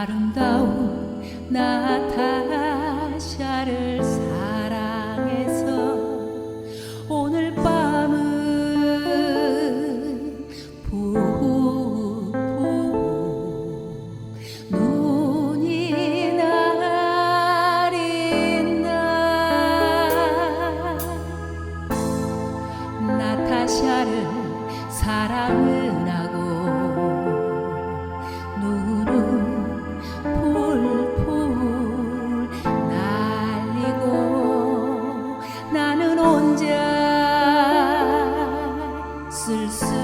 아름다운 나타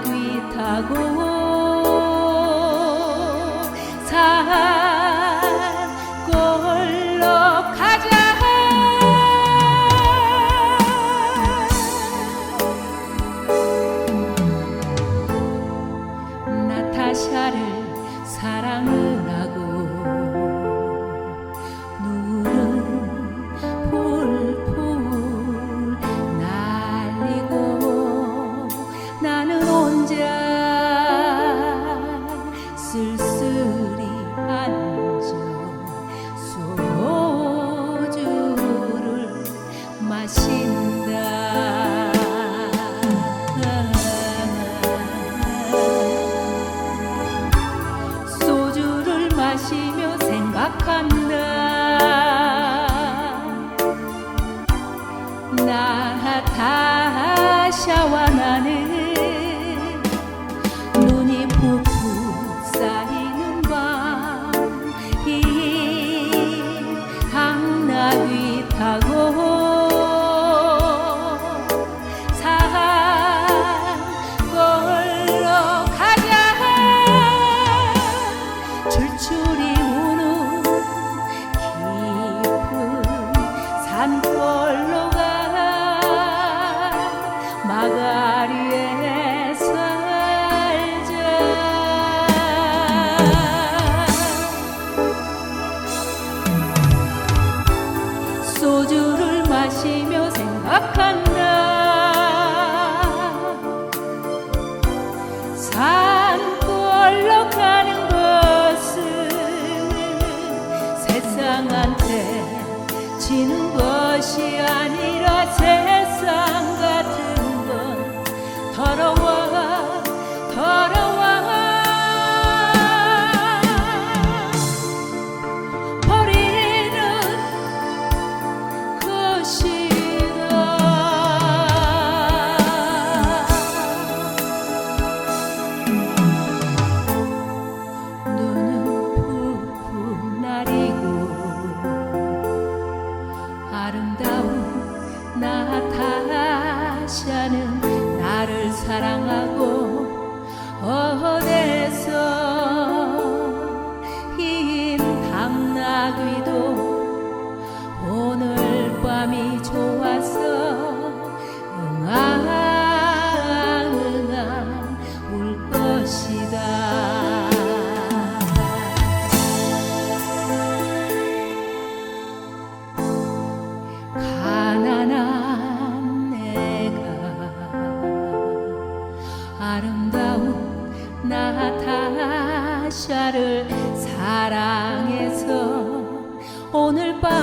아귀 타고 홀로 가. 마가 다니는 것이 아니라 세상과 사랑하고 어디서 흰 밤나귀도 오늘 밤이 좋았어 오늘 밤